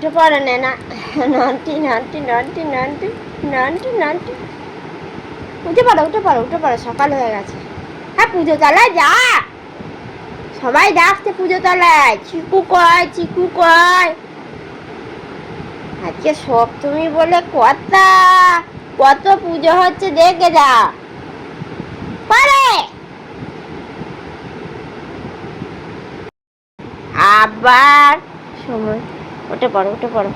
উঠে পড়ে নে না নানটি নানটি নানটি নানটি নানটি নানটি উঠে পড়ো উঠে পড়ো উঠে পড়ো সকাল হয়ে গেছে হ্যাঁ পুজো তলায় যা সবাই ডাকছে পুজো তলায় চিকু কয় চিকু কয় আজকে সপ্তমী বলে কথা কত পুজো হচ্ছে দেখে যা পারে আবার সময় উঠে পড়ো উঠে পড়ো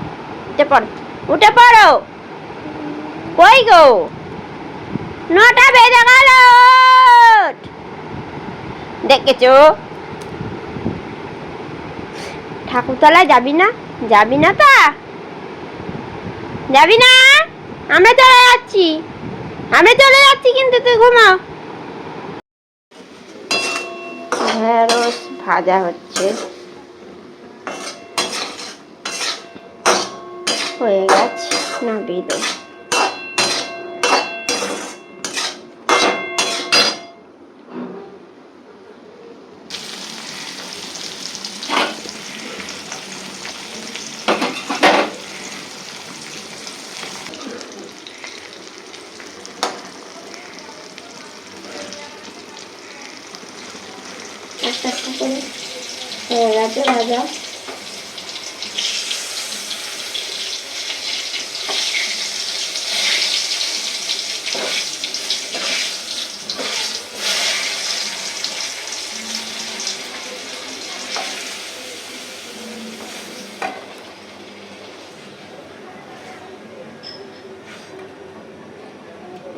উঠে পড়ো উঠে পড়ো। কই গো? নটা বেজে গেল দেখেছ? ঠাকুরতলায় যাবি না? যাবি না তা যাবি না? আমরা চলে যাচ্ছি। আমরা চলে যাচ্ছি কিন্তু তুই ঘুমাও। ঢেঁড়স ভাজা হচ্ছে। হয়ে গেছে। না বেদো একটা একটা করে হয়ে গেছে ভাজা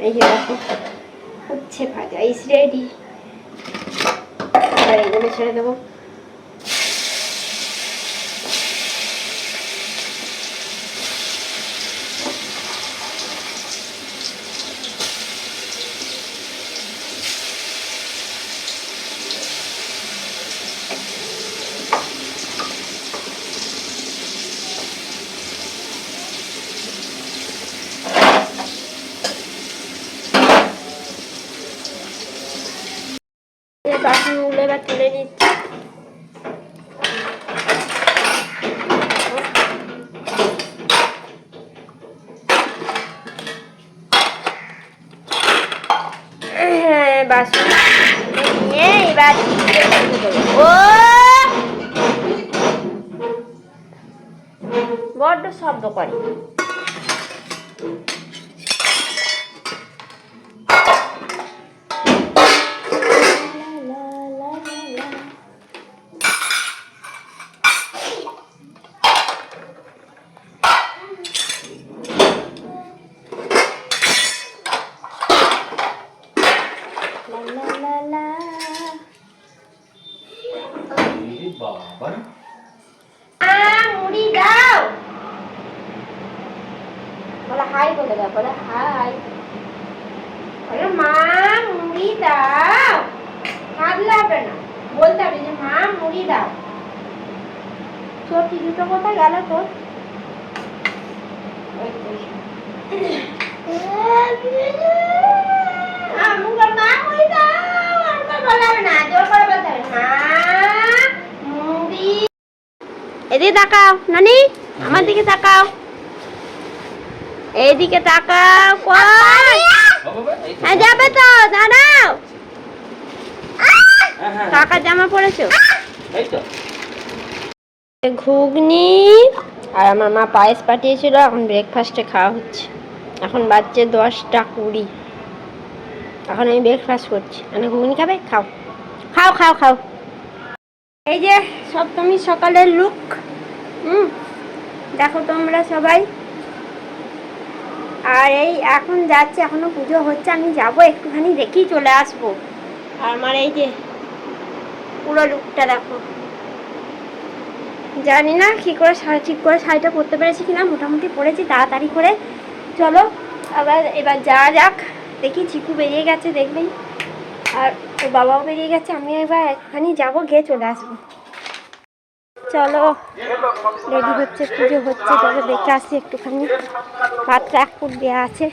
এই যে দেখো হচ্ছে ভাজা ইস রেডি এগুলো ছেড়ে দেবো। 差不多管理。হাই বলে দাও, বলে হাই বলে, মা, মুড়ি দাও। কাঁদলে হবে না। বলতে হবে যে, মা, মুড়ি দাও। তোর কি দুটো কোথায় গেল তোর? এদিকে তাকাও, নানি, আমার দিকে তাকাও। এইদিকে তাকাও কই? হ্যাঁ যাবে তো দাঁড়াও। কাকা জামা পরেছো? ঘুগনি আর আমার মা পায়েস পাঠিয়েছিল এখন ব্রেকফাস্টে খাওয়া হচ্ছে। এখন বাজছে দশটা কুড়ি। এখন আমি ব্রেকফাস্ট করছি। মানে ঘুগনি খাবে? খাও। খাও খাও খাও। এই যে সপ্তমী সকালের লুক হুম? দেখো তোমরা সবাই। আর এই এখন যাচ্ছে, এখনও পুজো হচ্ছে, আমি যাব, একটুখানি দেখেই চলে আসব। আর আমার এই যে পুরো লুকটা দেখো। জানি না কি করে শাড়ি ঠিক করে শাড়িটা পরতে পেরেছি কিনা, মোটামুটি পরেছি, তাড়াতাড়ি করে। চলো, আবার এবার যাওয়া যাক। দেখি চিকু বেরিয়ে গেছে, দেখবেই। আর বাবাও বেরিয়ে গেছে আমি এবার একখানি যাব, গিয়ে চলে আসব। চলো, রেডি হচ্ছে, পুজো হচ্ছে, চলো দেখে আসি একটুখানি। ভাতটা এক ফুট দেওয়া আছে।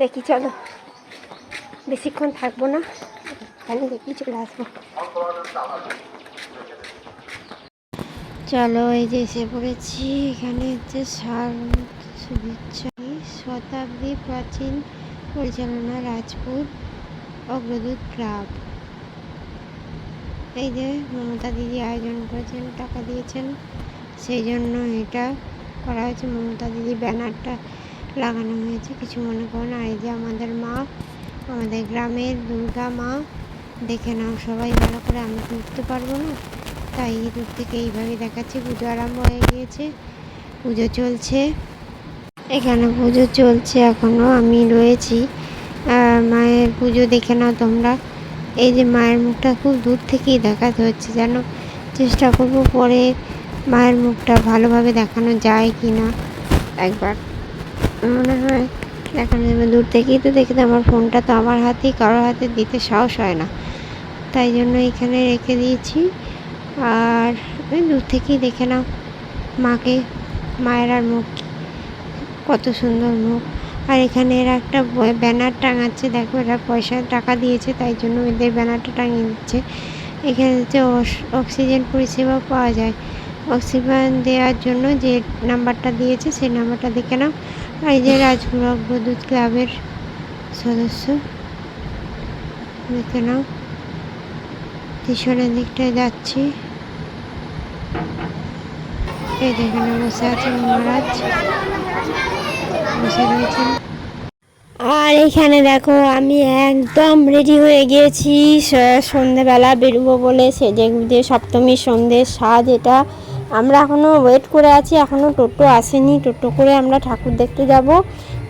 দেখি, চলো। বেশিক্ষণ থাকব না এখানে দেখি চলে আসব। চলো, এই যে এসে পড়েছি, এখানে হচ্ছে সার শুভেচ্ছা শতাব্দী প্রাচীন পরিচালনা রাজপুত অগ্রদূত ক্লাব এই যে মমতা দিদি আয়োজন করেছেন, টাকা দিয়েছেন, সেই জন্য এটা করা হয়েছে। মমতা দিদি ব্যানারটা লাগানো হয়েছে, কিছু মনে করো না। আর এই যে আমাদের মা, আমাদের গ্রামের দুর্গা মা, দেখে নাও সবাই ভালো করে। আমি উঠতে পারব না, তাই দূর থেকে এইভাবে দেখাচ্ছি। পুজো আরম্ভ হয়ে গিয়েছে, পুজো চলছে। এখানে পুজো চলছে এখনও, আমি রয়েছি। মায়ের পুজো দেখে নাও তোমরা। এই যে মায়ের মুখটা খুব দূর থেকেই দেখাতে হচ্ছে যেন চেষ্টা করব পরে মায়ের মুখটা ভালোভাবে দেখানো যায় কি না একবার মনে হয় দেখানো যাবে। দূর থেকেই তো দেখতে আমার ফোনটা তো আমার হাতেই কারোর হাতে দিতে সাহস হয় না। তাই জন্য এখানে রেখে দিয়েছি। আর দূর থেকেই দেখে নাও মাকে, মায়ের আর মুখ, কত সুন্দর মুখ। আর এখানে এরা একটা ব্যানার টাঙাচ্ছে। দেখো এরা পয়সা, টাকা দিয়েছে, তাই জন্য এদের ব্যানারটা টাঙিয়ে দিচ্ছে। এখানে হচ্ছে অক্সিজেন পরিষেবা পাওয়া যায়। অক্সিজেন দেওয়ার জন্য যে নাম্বারটা দিয়েছে সেই নাম্বারটা দেখে নাও। আর এই যে রাজপুর অগ্রদূত ক্লাবের সদস্য, দেখে নাও। পিছনের দিকটায় যাচ্ছি। এই যেখানে বসে আছেন মহারাজ। বসে রয়েছেন আর এখানে দেখো, আমি একদম রেডি হয়ে গিয়েছি। সন্ধেবেলা বেরোবো বলে সেজে গুজে সপ্তমীর সন্ধ্যের সাজ এটা। আমরা এখনও ওয়েট করে আছি এখনও টোটো আসেনি। টোটো করে আমরা ঠাকুর দেখতে যাব।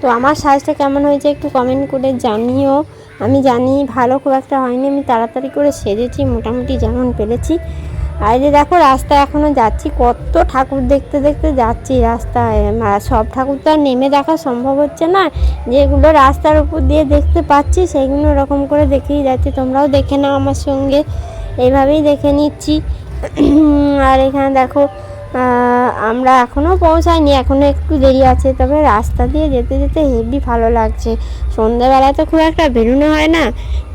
তো আমার সাজটা কেমন হয়েছে একটু কমেন্ট করে জানিও। আমি জানি ভালো খুব একটা হয়নি, আমি তাড়াতাড়ি করে সেজেছি, মোটামুটি যেমন পেরেছি। আর যে দেখো, রাস্তায় এখনও যাচ্ছি। কত ঠাকুর দেখতে দেখতে যাচ্ছি রাস্তায়। সব ঠাকুর তো আর নেমে দেখা সম্ভব হচ্ছে না। যেগুলো রাস্তার উপর দিয়ে দেখতে পাচ্ছি, সেগুলো ওরকম করে দেখেই যাচ্ছি। তোমরাও দেখে নাও আমার সঙ্গে। এইভাবেই দেখে নিচ্ছি। আর এখানে দেখো আমরা এখনও পৌঁছাইনি এখনও একটু দেরি আছে, তবে রাস্তা দিয়ে যেতে যেতে হেভি ভালো লাগছে। সন্ধ্যাবেলায় তো খুব একটা বেরোনো হয় না।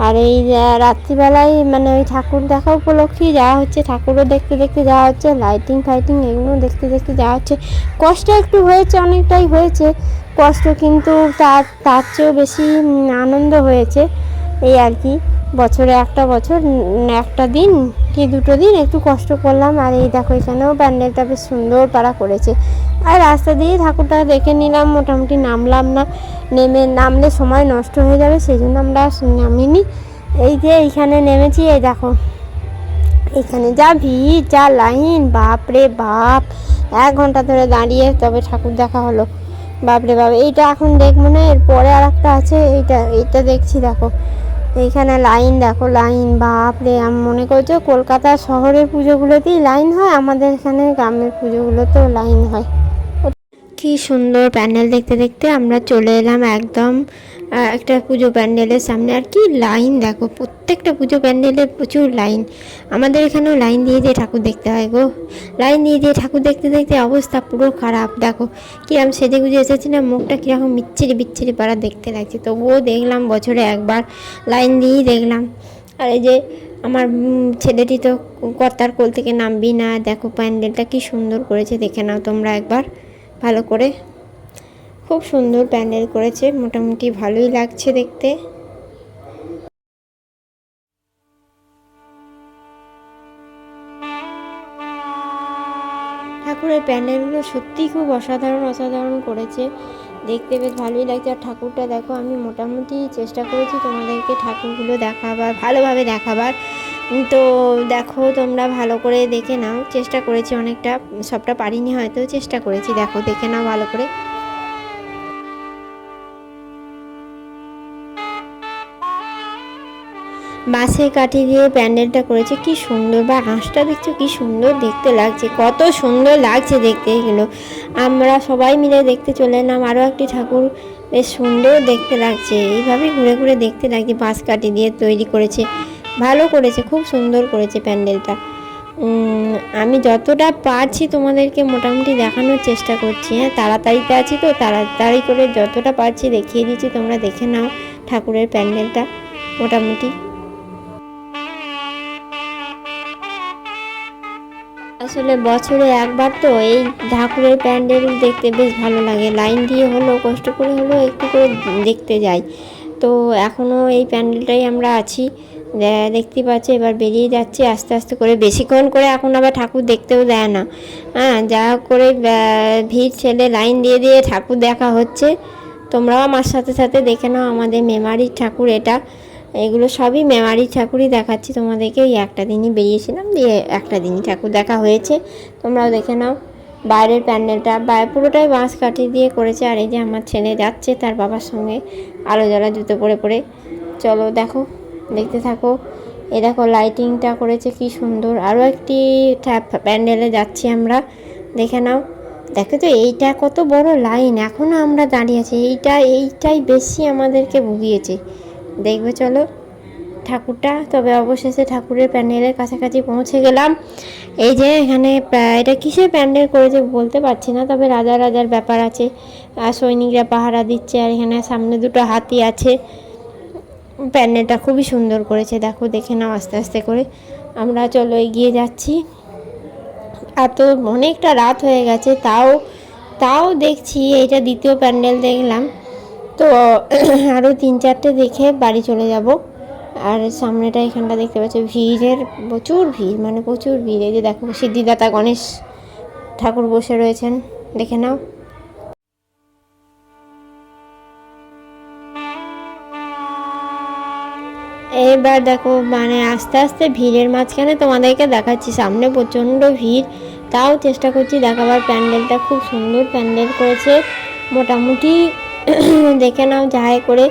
আর এই রাত্রিবেলায় মানে ওই ঠাকুর দেখা উপলক্ষেই যাওয়া হচ্ছে, ঠাকুরও দেখতে দেখতে যাওয়া হচ্ছে লাইটিং ফাইটিং এগুলো দেখতে দেখতে যাওয়া হচ্ছে। কষ্ট একটু হয়েছে, অনেকটাই হয়েছে, কষ্ট কিন্তু তার তার চেয়েও বেশি আনন্দ হয়েছে, এই আর কি। বছরে একটা বছর একটা দিন কি দুটো দিন একটু কষ্ট করলাম আর এই দেখো এখানেও প্যান্ডেলটা বেশ সুন্দর পাড়া করেছে। আর রাস্তা দিয়ে ঠাকুরটা দেখে নিলাম, মোটামুটি নামলাম না, নেমে নামলে সময় নষ্ট হয়ে যাবে সেই জন্য আমরা নামিনি। এই যে এইখানে নেমেছি, এই দেখো এখানে যা ভিড়, যা লাইন বাপ রে বাপ, এক ঘণ্টা ধরে দাঁড়িয়ে তবে ঠাকুর দেখা হলো। বাপরে বাপ, এইটা এখন দেখব না, এরপরে আর একটা আছে, এইটা এইটা দেখছি, দেখো। এইখানে লাইন, দেখো লাইন বাপরে আমি মনে করছ কলকাতা শহরের পুজোগুলোতেই লাইন হয়, আমাদের এখানে গ্রামের পুজোগুলোতেও লাইন হয়। কি সুন্দর প্যান্ডেল দেখতে দেখতে আমরা চলে এলাম একদম একটা পুজো প্যান্ডেলের সামনে। আর কি লাইন দেখো, প্রত্যেকটা পুজো প্যান্ডেলে প্রচুর লাইন। আমাদের এখানেও লাইন দিয়ে দিয়ে ঠাকুর দেখতে হয় গো। লাইন দিয়ে দিয়ে ঠাকুর দেখতে দেখতে অবস্থা পুরো খারাপ। দেখো, কিরম সেজে গুজে এসেছি না, মুখটা কীরকম বিচ্ছিরি বিচ্ছিরি পাড়া দেখতে লাগছে। তবুও দেখলাম বছরে একবার, লাইন দিয়েই দেখলাম। আর এই যে আমার ছেলেটি তো কর্তার কোল থেকে নামবি না। দেখো প্যান্ডেলটা কি সুন্দর করেছে, দেখে নাও তোমরা একবার। ভালো করে। খুব সুন্দর প্যান্ডেল করেছে, মোটামুটি ভালোই লাগছে দেখতে। ঠাকুরের প্যান্ডেলগুলো সত্যিই খুব অসাধারণ অসাধারণ করেছে। দেখতে বেশ ভালোই লাগছে। আর ঠাকুরটা দেখো, আমি মোটামুটি চেষ্টা করেছি তোমাদেরকে ঠাকুরগুলো দেখাবার, ভালোভাবে দেখাবার। তো দেখো, তোমরা ভালো করে দেখে নাও। চেষ্টা করেছি অনেকটা। সবটা পারিনি, হয়তো চেষ্টা করেছি। দেখো, দেখে নাও ভালো করে। বাঁশের কাঠি দিয়ে প্যান্ডেলটা করেছে। কি সুন্দর বা হাঁসটা দেখছ, কি সুন্দর দেখতে লাগছে। কত সুন্দর লাগছে দেখতে এগুলো। আমরা সবাই মিলে দেখতে চলে এলাম। আরও একটি ঠাকুর বেশ সুন্দর দেখতে লাগছে। এইভাবে ঘুরে ঘুরে দেখতে লাগছে। বাঁশ কাঠি দিয়ে তৈরি করেছে। ভালো করেছে, খুব সুন্দর করেছে প্যান্ডেলটা। আমি যতটা পারছি তোমাদেরকে মোটামুটি দেখানোর চেষ্টা করছি। হ্যাঁ তাড়াতাড়িতে আছি তো, তাড়াতাড়ি করে যতটা পারছি দেখিয়ে দিচ্ছি, তোমরা দেখে নাও ঠাকুরের প্যান্ডেলটা মোটামুটি। আসলে বছরে একবার তো এই ঠাকুরের প্যান্ডেল দেখতে বেশ ভালো লাগে। লাইন দিয়ে হলেও, কষ্ট করে হলেও একটু করে দেখতে যাই। তো এখনও এই প্যান্ডেলটাই আমরা আছি। দেখতে পাচ্ছি, এবার বেরিয়ে যাচ্ছে আস্তে আস্তে করে। বেশিক্ষণ করে এখন আবার ঠাকুর দেখতেও দেয় না। হ্যাঁ যা করে ভিড় ছেলে লাইন দিয়ে দিয়ে ঠাকুর দেখা হচ্ছে। তোমরাও আমার সাথে সাথে দেখে নাও আমাদের মেমারির ঠাকুর এটা। এগুলো সবই মেমারির ঠাকুরই দেখাচ্ছি তোমাদেরকে। এই একটা দিনই বেরিয়েছিলাম, দিয়ে একটা দিনই ঠাকুর দেখা হয়েছে। তোমরাও দেখে নাও। বাইরের প্যান্ডেলটা পুরোটাই বাঁশ কাঠি দিয়ে করেছে। আর এই যে আমার ছেলে যাচ্ছে তার বাবার সঙ্গে আলো জ্বলা জুতো পরে পরে। চলো দেখো। দেখতে থাকো। এ দেখো লাইটিংটা করেছে কি সুন্দর। আরও একটি প্যান্ডেলে যাচ্ছি আমরা। দেখে নাও। দেখো তো, এইটা কত বড় লাইন এখনও আমরা দাঁড়িয়ে আছি। এইটা, এইটাই বেশি আমাদেরকে ভুগিয়েছে। দেখবে চলো। ঠাকুরটা, তবে অবশেষে ঠাকুরের প্যান্ডেলের কাছাকাছি পৌঁছে গেলাম। এই যে এখানে এটা কিসের প্যান্ডেল করেছে বলতে পারছি না, তবে রাজা রাজার ব্যাপার আছে। আর সৈনিকরা পাহারা দিচ্ছে, আর এখানে সামনে দুটো হাতি আছে। প্যান্ডেলটা খুবই সুন্দর করেছে, দেখো, দেখে নাও আস্তে আস্তে করে। আমরা চলো এগিয়ে যাচ্ছি। আর তো অনেকটা রাত হয়ে গেছে, তাও তাও দেখছি এইটা দ্বিতীয় প্যান্ডেল দেখলাম। তো আরও তিন চারটে দেখে বাড়ি চলে যাব। আর সামনেটা এখানটা দেখতে পাচ্ছি, ভিড়ের প্রচুর ভিড় মানে প্রচুর ভিড়। এই যে দেখো, সিদ্ধিদাতা গণেশ ঠাকুর বসে রয়েছেন, দেখে নাও। এবার দেখো মানে আস্তে আস্তে ভিড়ের মাঝখানে তোমাদেরকে দেখাচ্ছি, সামনে প্রচণ্ড ভিড়। তাও চেষ্টা করছি দেখাবার, প্যান্ডেলটা খুব সুন্দর প্যান্ডেল করেছে। মোটামুটি দেখে নাও যাই করে।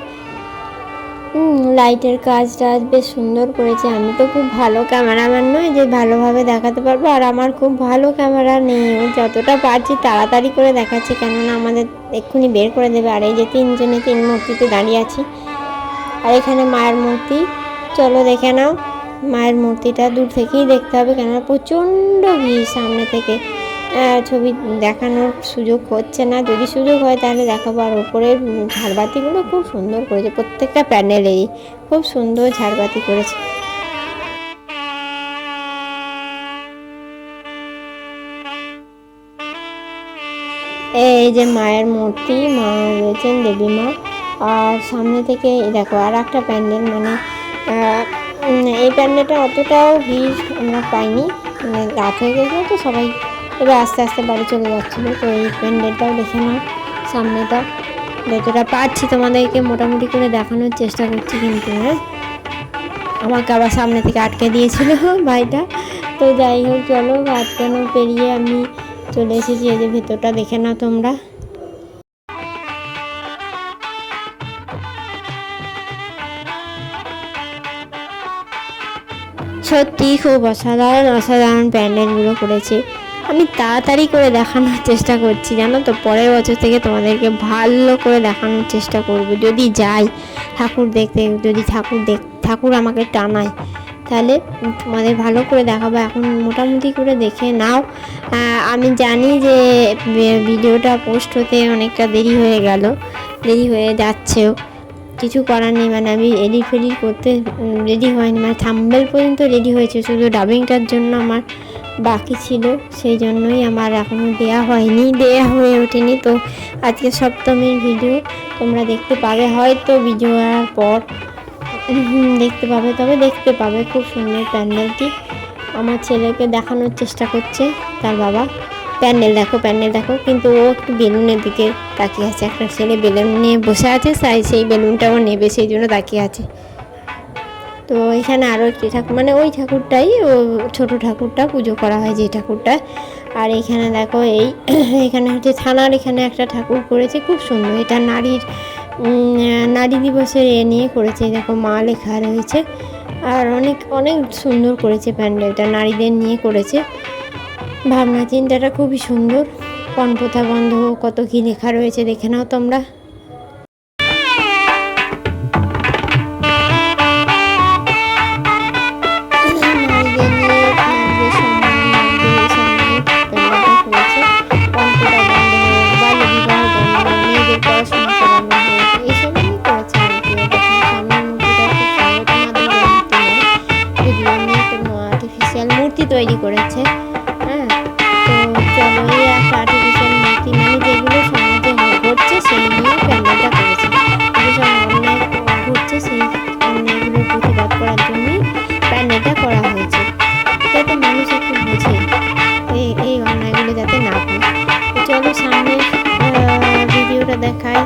লাইটের কাজ টাজ বেশ সুন্দর করেছে। আমি তো খুব ভালো ক্যামেরাম্যান নয় যে ভালোভাবে দেখাতে পারব, আর আমার খুব ভালো ক্যামেরা নেই। যতটা পারছি তাড়াতাড়ি করে দেখাচ্ছি, কেননা আমাদের এক্ষুনি বের করে দেবে। আর এই যে তিনজনে তিন মূর্তিতে দাঁড়িয়ে আছি আর এখানে মায়ের মূর্তি। চলো দেখে নাও, মায়ের মূর্তিটা দূর থেকেই দেখতে হবে কেননা প্রচণ্ড ভিড় সামনে থেকে। ছবি দেখানোর সুযোগ হচ্ছে না। যদি সুযোগ হয় তাহলে দেখাবো। আর ওপরের ঝাড়বাতিগুলো খুব সুন্দর করেছে। প্রত্যেকটা প্যান্ডেলেরই খুব সুন্দর ঝাড়বাতি করেছে। এই যে মায়ের মূর্তি, মা রয়েছেন দেবী মা আর সামনে থেকে দেখো, আর একটা প্যান্ডেল মানে এই প্যান্ডেলটা অতটাও ভিড় আমরা পাইনি। মানে রাত হয়ে গেছিল তো সবাই এবার আস্তে আস্তে বাড়ি চলে যাচ্ছিল। তো এই প্যান্ডেলটাও দেখে নাও, সামনেটা। যতটা পারছি তোমাদেরকে মোটামুটি করে দেখানোর চেষ্টা করছি, কিন্তু হ্যাঁ? আমাকে আবার সামনে থেকে আটকে দিয়েছিল ভাইটা। তো যাই হোক, চলো আটকানো পেরিয়ে আমি চলে এসেছি। এই যে ভেতরটা দেখে নাও তোমরা। সত্যি খুব অসাধারণ অসাধারণ প্যান্ডেলগুলো করেছে। আমি তাড়াতাড়ি করে দেখানোর চেষ্টা করছি, জানো তো? পরের বছর থেকে তোমাদেরকে ভালো করে দেখানোর চেষ্টা করব। যদি যাই, ঠাকুর দেখতে, যদি ঠাকুর দেখ, ঠাকুর আমাকে টানায়, তাহলে তোমাদের ভালো করে দেখাবো। এখন মোটামুটি করে দেখে নাও। আমি জানি যে ভিডিওটা পোস্ট হতে অনেকটা দেরি হয়ে গেল, দেরি হয়ে যাচ্ছেও। কিছু করার নেই মানে আমি এডিট ফেডিট করতে রেডি হয়নি মানে থাম্বেল পর্যন্ত রেডি হয়েছে, শুধু ডাবিংটার জন্য আমার বাকি ছিল, সেই জন্যই আমার এখনও দেয়া হয়নি, দেয়া হয়ে ওঠেনি, তো আজকে সপ্তমীর ভিডিও তোমরা দেখতে পাবে, হয়তো হওয়ার পর দেখতে পাবে, তবে দেখতে পাবে, খুব সুন্দর প্যান্ডেলটি, আমার ছেলেকে দেখানোর চেষ্টা করছে, তার বাবা। প্যান্ডেল দেখো প্যান্ডেল দেখো। কিন্তু ও একটু বেলুনের দিকে তাকিয়ে আছে। একটা ছেলে বেলুন নিয়ে বসে আছে তাই সেই বেলুনটা ও নেবে, সেই জন্য তাকিয়ে আছে। তো এখানে আরও একটি ঠাকুর মানে ওই ঠাকুরটাই, ও ছোট ঠাকুরটা, পুজো করা হয় যে ঠাকুরটা। আর এখানে দেখো এই, এখানে হচ্ছে থানার এখানে একটা ঠাকুর করেছে, খুব সুন্দর। এটা নারীর নারী দিবসের এ নিয়ে করেছে দেখো মা লেখা রয়েছে। আর অনেক অনেক সুন্দর করেছে প্যান্ডেলটা, নারীদের নিয়ে করেছে। ভাবনা চিন্তাটা খুবই সুন্দর। পণপ্রথা বন্ধ কত কী লেখা রয়েছে দেখে নাও তোমরা। তৈরি নিয়ে ঘটছে সেই নিয়ে প্যান্ডেলটা করেছে। যেসব অন্যায় ঘটছে সেই অন্যায়গুলোর প্রতিবাদ করার জন্যই প্যান্ডেলটা করা হয়েছে। যাতে মানুষ একটু বুঝে, এই এই অন্যায়গুলো যাতে না হয়। চলো সামনে ভিডিওটা দেখাই।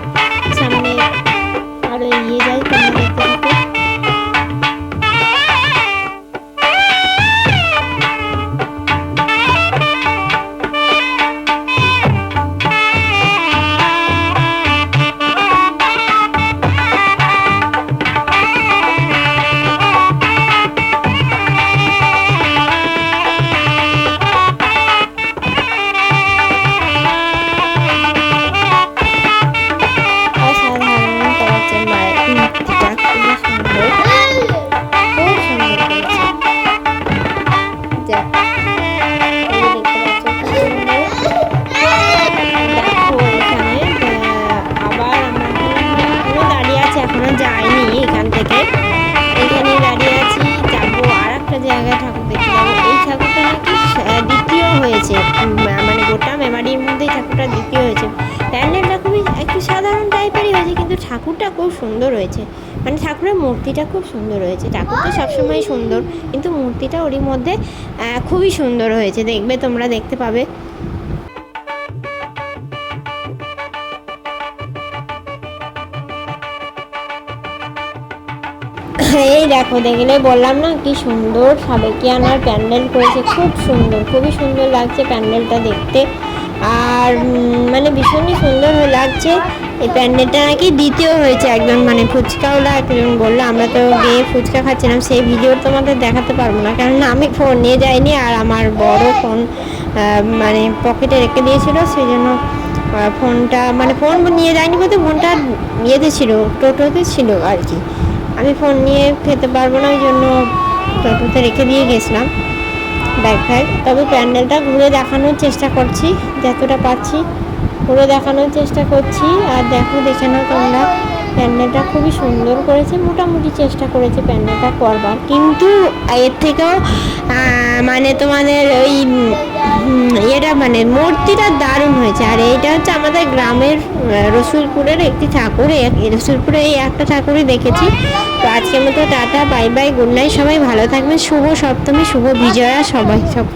সুন্দর হয়েছে মানে ঠাকুরের মূর্তিটা খুব সুন্দর হয়েছে ঠাকুর তো সবসময় সুন্দর, কিন্তু মূর্তিটা ওরই মধ্যে খুবই সুন্দর হয়েছে। দেখবে তোমরা দেখতে পাবে। এই দেখো, দেখলে বললাম না, কি সুন্দর সাবেকিয়ানার প্যান্ডেল করেছে। খুব সুন্দর, খুবই সুন্দর লাগছে প্যান্ডেলটা দেখতে। আর মানে ভীষণই সুন্দর হয়ে লাগছে। এই প্যান্ডেলটা নাকি দ্বিতীয় হয়েছে একজন মানে ফুচকাওয়ালা একজন বলল, আমরা তো গিয়ে ফুচকা খাচ্ছিলাম, সেই ভিডিও তোমাদের দেখাতে পারব না। কেননা আমি ফোন নিয়ে যাইনি আর আমার বড় ফোন মানে পকেটে রেখে দিয়েছিল সেই জন্য ফোনটা মানে ফোন নিয়ে যায়নি বলতে ফোনটা ইয়েতে ছিল, টোটোতে ছিল আর কি। আমি ফোন নিয়ে খেতে পারব না, ওই জন্য টোটোতে রেখে দিয়ে গেছিলাম ব্যাগ ফ্যাগ। তবে প্যান্ডেলটা ঘুরে দেখানোর চেষ্টা করছি, যতটা পাচ্ছি ঘুরে দেখানোর চেষ্টা করছি। আর দেখো, দেখে নাও তোমরা, প্যান্ডেলটা খুবই সুন্দর করেছে, মোটামুটি চেষ্টা করেছে প্যান্ডেলটা করবার। কিন্তু এর থেকেও মানে তোমাদের ওই ইয়েটা মানে মূর্তিটা দারুণ হয়েছে। আর এইটা হচ্ছে আমাদের গ্রামের রসুলপুরের একটি ঠাকুর। রসুলপুরে এই একটা ঠাকুরই দেখেছি। তো আজকের মতো tata, bye bye, good night, সবাই ভালো থাকবেন। শুভ সপ্তমী, শুভ বিজয়া, সবাই সব